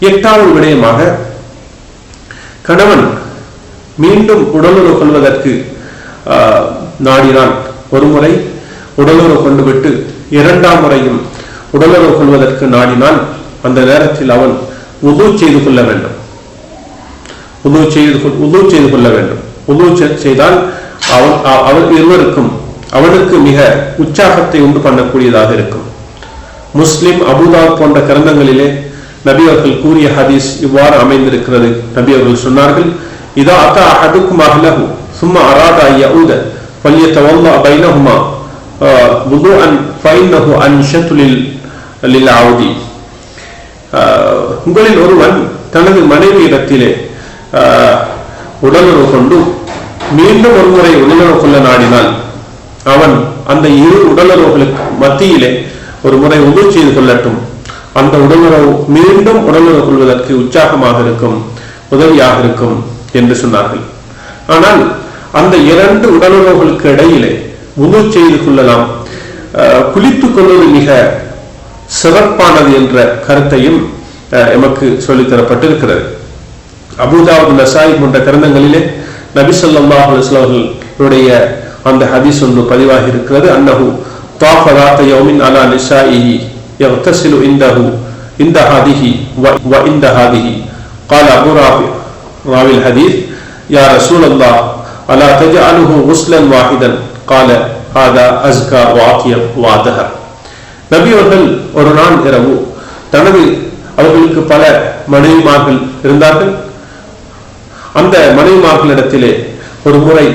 எட்டாவது விடயமாக கணவன் மீண்டும் உடலுறவு கொள்வதற்கு ஆஹ், நாடினால் ஒருமுறை உடலுறவு கொண்டு விட்டு இரண்டாம் முறையும் உடலுறவு கொள்வதற்கு நாடினால் அந்த நேரத்தில் அவன் உது செய்து கொள்ள வேண்டும். உது செய்து கொள்- உது செய்து கொள்ள வேண்டும். உது செய்தால் அவன் அ- அவர் இருவருக்கும் அவனுக்கு மிக உற்சாகத்தை உண்டு பண்ணக்கூடியதாக இருக்கும். முஸ்லிம் அபுதாப் போன்ற கிரந்தங்களிலே நபி அவர்கள் கூறிய ஹதீஸ் இவ்வாறு அமைந்திருக்கிறது. நபி அவர்கள் சொன்னார்கள் இதா அத்தா அஹதுக்கும் அஹ்லஹு சும்மா அராதா யஊத ஃபல்யத்தவல்லா பைனஹுமா வுதுஅன் ஃபைன்னஹு அன்ஷத்து லில் லில் ஆவுதி உங்களில் ஒருவன் தனது மனைவியிடத்திலே ஆஹ், உடலுறவு கொண்டு மீண்டும் ஒருமுறை உடலுறவு கொள்ள நாடினால் அவன் அந்த இரு உடலுறவுகளுக்கு மத்தியிலே ஒரு முறை உதவு செய்து கொள்ளட்டும். அந்த உடலுறவு மீண்டும் உடலுறவு கொள்வதற்கு உற்சாகமாக இருக்கும் உதவியாக இருக்கும் என்று சொன்னார்கள். ஆனால் அந்த இரண்டு உடலுறவுகளுக்கு இடையிலே உணவு செய்து கொள்ளலாம் குளித்துக் கொள்வது மிக சிறப்பானது என்ற கருத்தையும் எமக்கு சொல்லித்தரப்பட்டிருக்கிறது அபுதாபு நசாய் போன்ற கிரந்தங்களிலே நபி சொல்லாஹ் அவர்களுடைய அந்த ஹதீஸ் ஒன்று பதிவாகி இருக்கிறது அன்னஹு தாஃபராத்த யோமின் அலா நிஷா இ يغتسل عنده عند هذه و- وعند هذه قال أبو رافع راوي الحديث يا رسول الله ألا تجعله غسلا واحدا قال هذا أزكى وأطيب وأطهر நபி அவர்கள் ஒரு நாள் இரவு தனது அவர்களுக்கு பல மனைவிமார்கள் இருந்தார்கள் அந்த மனைவிமார்களிடத்திலே ஒரு முறை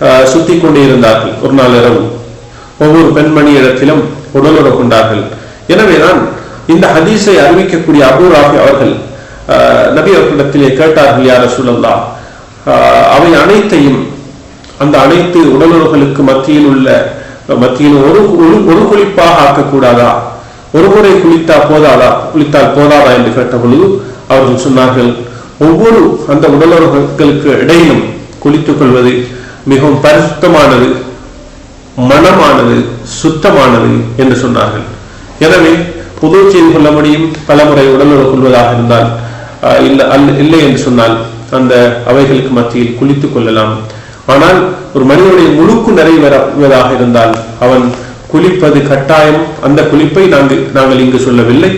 ஆஹ், சுத்திக் கொண்டே இருந்தார்கள் ஒரு நாள் இரவு ஒவ்வொரு பெண்மணி இடத்திலும் உடலுறவு கொண்டார்கள் எனவேதான் இந்த ஹதீஸை அறிவிக்கக்கூடிய அபு ராஃபி அவர்கள் நபி அவர்களிடத்திலே கேட்டார்கள் யார சூழல்லா அவை அனைத்தையும் அந்த அனைத்து உடலுறவுகளுக்கு மத்தியில் உள்ள மத்தியில் ஒரு ஒரு ஒரு குளிப்பாக ஆக்கக்கூடாதா? ஒரு முறை குளித்தா போதாதா? குளித்தால் போதாதா? என்று கேட்ட பொழுது அவர்கள் சொன்னார்கள் ஒவ்வொரு அந்த உடலுறவுகளுக்கு இடையிலும் குளித்துக் கொள்வது மிகவும் பரிசுத்தமானது மனமானது சுத்தமானது என்று சொன்னார்கள். எனவே புது செய்து கொள்ள முடியும் பலமுறை உடலுறவு கொள்வதாக இருந்தால் ஆஹ், இல்ல அல்ல- இல்லை என்று சொன்னால் அந்த அவைகளுக்கு மத்தியில் குளித்துக் கொள்ளலாம். ஆனால் ஒரு மனிதனுடைய முழுக்கு நிறைவதாக இருந்தால் அவன் குளிப்பது கட்டாயம். அந்த குளிப்பை நாங்கள் நாங்கள் இங்கு சொல்லவில்லை.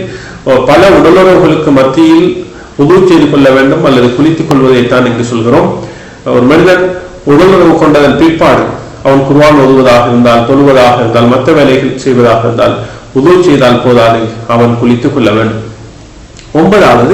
பல உடலுறவுகளுக்கு மத்தியில் உதவு செய்து கொள்ள வேண்டும் அல்லது குளித்துக் கொள்வதைத்தான் இங்கு சொல்கிறோம். ஒரு மனிதன் உடலுறவு கொண்டதன் பிற்பாடு அவன் குருவான் ஓதுவதாக இருந்தால் தொழுவதாக இருந்தால் மற்ற வேலைகள் செய்வதாக இருந்தால் உதவு செய்தால் போதாது அவன் குளித்துக் கொள்ள வேண்டும். ஒன்பதாவது